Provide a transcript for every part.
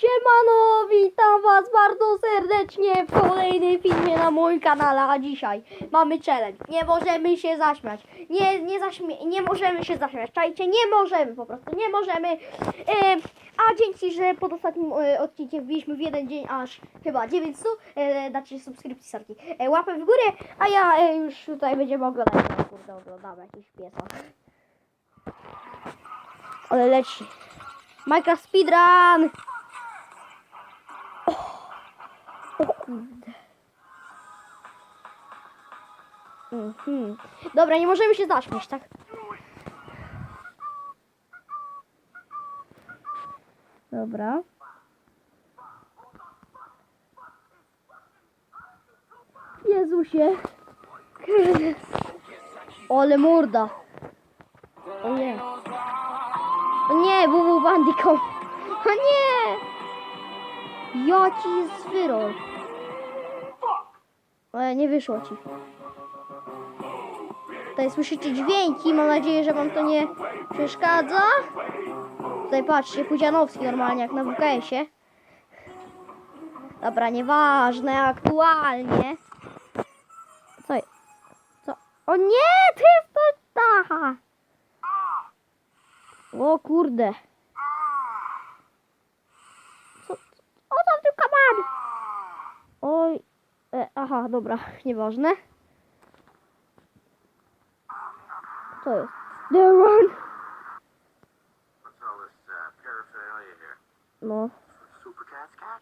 Siemano, witam was bardzo serdecznie w kolejnym filmie na moim kanale, a dzisiaj mamy challenge. Nie możemy się zaśmiać. Nie, nie, zaśmie nie możemy się zaśmiać. Czajcie, nie możemy po prostu, nie możemy. E, a dzięki, że pod ostatnim e, odcinkiem wbiliśmy w jeden dzień aż chyba 900, e, dacie subskrypcji, sorki, e, łapę w górę, a ja e, już tutaj będziemy oglądać. O kurde, oglądamy jakiś piesa. Ale leci. Minecraft Speedrun! O kurde. Mhm. Dobra, nie możemy się zaśmiać, tak? Dobra. Jezusie. Ole morda. O nie. O nie, WW Bandicom. O nie! Jaki jest wyrol. Ale nie wyszło ci. Tutaj słyszycie dźwięki, mam nadzieję, że wam to nie przeszkadza. Tutaj patrzcie, Pudzianowski normalnie jak na WKS-ie. Dobra, nieważne, aktualnie. Co? Co? O nie, to jest to ta. O kurde. Co? O tam tu kaman. Oj. Aha, dobra, nieważne. Co jest? The run. No. Super Cats Cat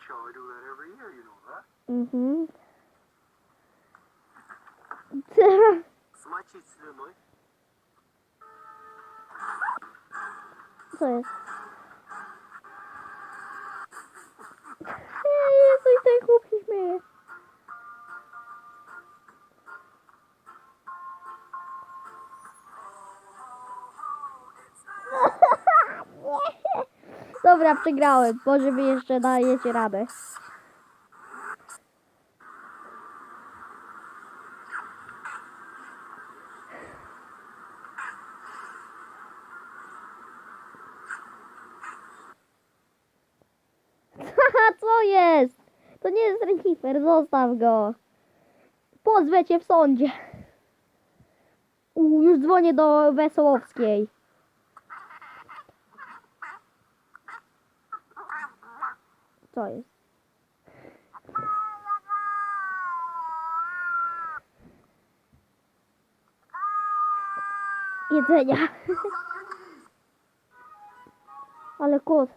Dobra, przegrałem. Może wy jeszcze dajecie radę. Co jest? To nie jest Recifer, zostaw go. Pozwę cię w sądzie. U, już dzwonię do Wesołowskiej. Co jest? Jedzenia. Ale kot.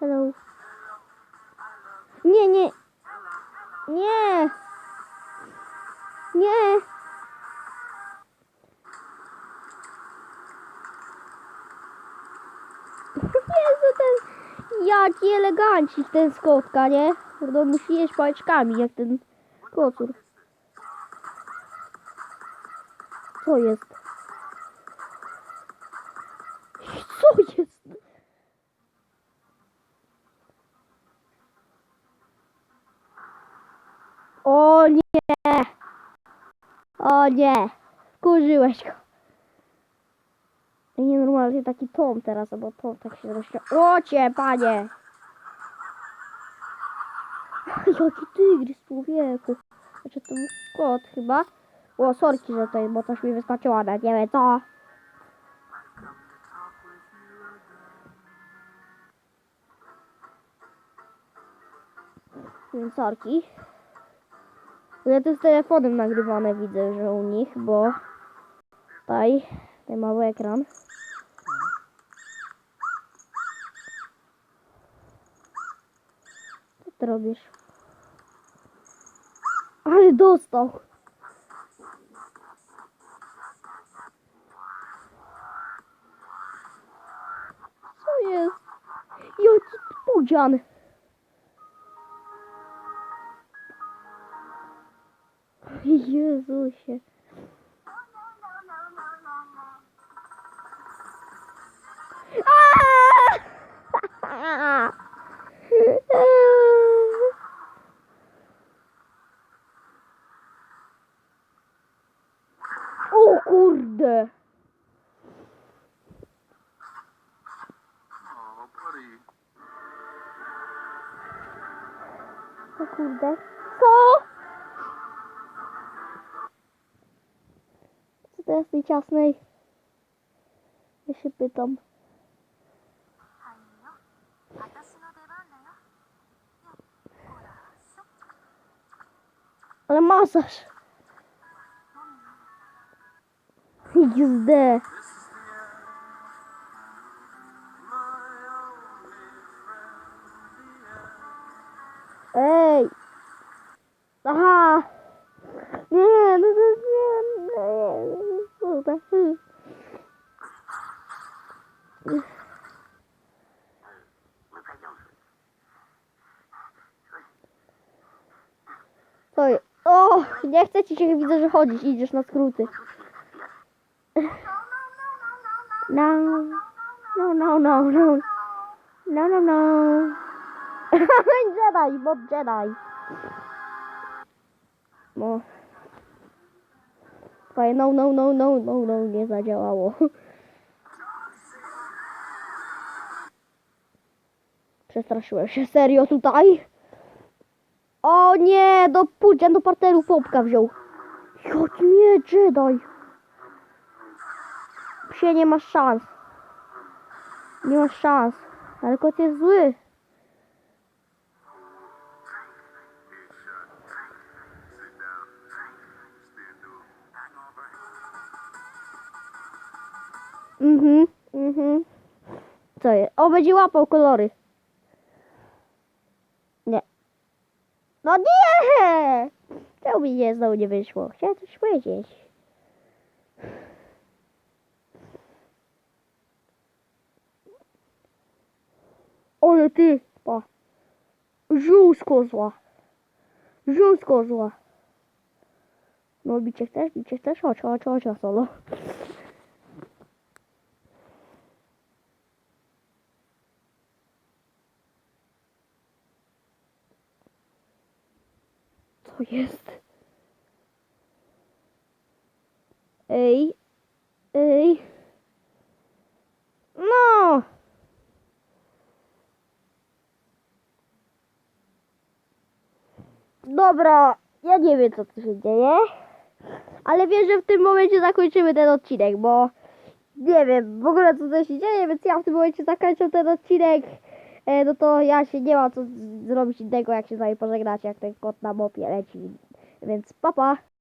Hello. Nie, nie. Nie. Nie. Jaki elegancik ten skotka, nie? Kurde, on musi jeść pałeczkami, jak ten kocur. Co jest? Co jest? O nie! O nie! Kurzyłeś go. I nienormalnie taki tom teraz, bo tom tak się rozśmiał. O cię, panie! Jaki tygrys, człowieku. Znaczy to był kot chyba. O, sorki, że tutaj, bo coś mi wyskoczyło, ale nie wiem co. Więc sorki. Ja to z telefonem nagrywane widzę, że u nich, bo tutaj, tutaj mały ekran. Co ty robisz? Ale dostał. Co jest? Jaki pudzian. Jezusie. Aaaa! Kurde! Co kurde. Co? Co to je nejčasnej? Já Ještě pýtám. Ale masaž. XD. Ej. Aha. Nie, no to nie, nie, kurde. Co O, nie chcę ci się widzę, że chodzić, idziesz na skróty. No, no, no, no, no. No, no, no. Jedi, bo Jedi. No. Twoje no, no, no, no, no, no, nie zadziałało. Przestraszyłem się serio tutaj. O nie, do pójdzie do parteru popka wziął. Jak nie, Jedi. Nie masz szans. Nie masz szans. Ale kot jest zły. Mhm, mhm. Co jest? O, będzie łapał kolory. Nie. No nie! Czemu mi nie znowu nie wyszło? Chciałem coś powiedzieć. Ale ty, pa. Żół z kozła. Żół z kozła. No bicie chcesz, bicie chcesz? Chodź, chodź, chodź solo. Co jest? Ej. No. Dobra, ja nie wiem co tu się dzieje. Ale wiem, że w tym momencie zakończymy ten odcinek, bo nie wiem w ogóle co tu się dzieje, więc ja w tym momencie zakończę ten odcinek. E, no to ja się nie mam co zrobić innego, jak się z wami pożegnać, jak ten kot na mopie leci. Więc papa. Pa.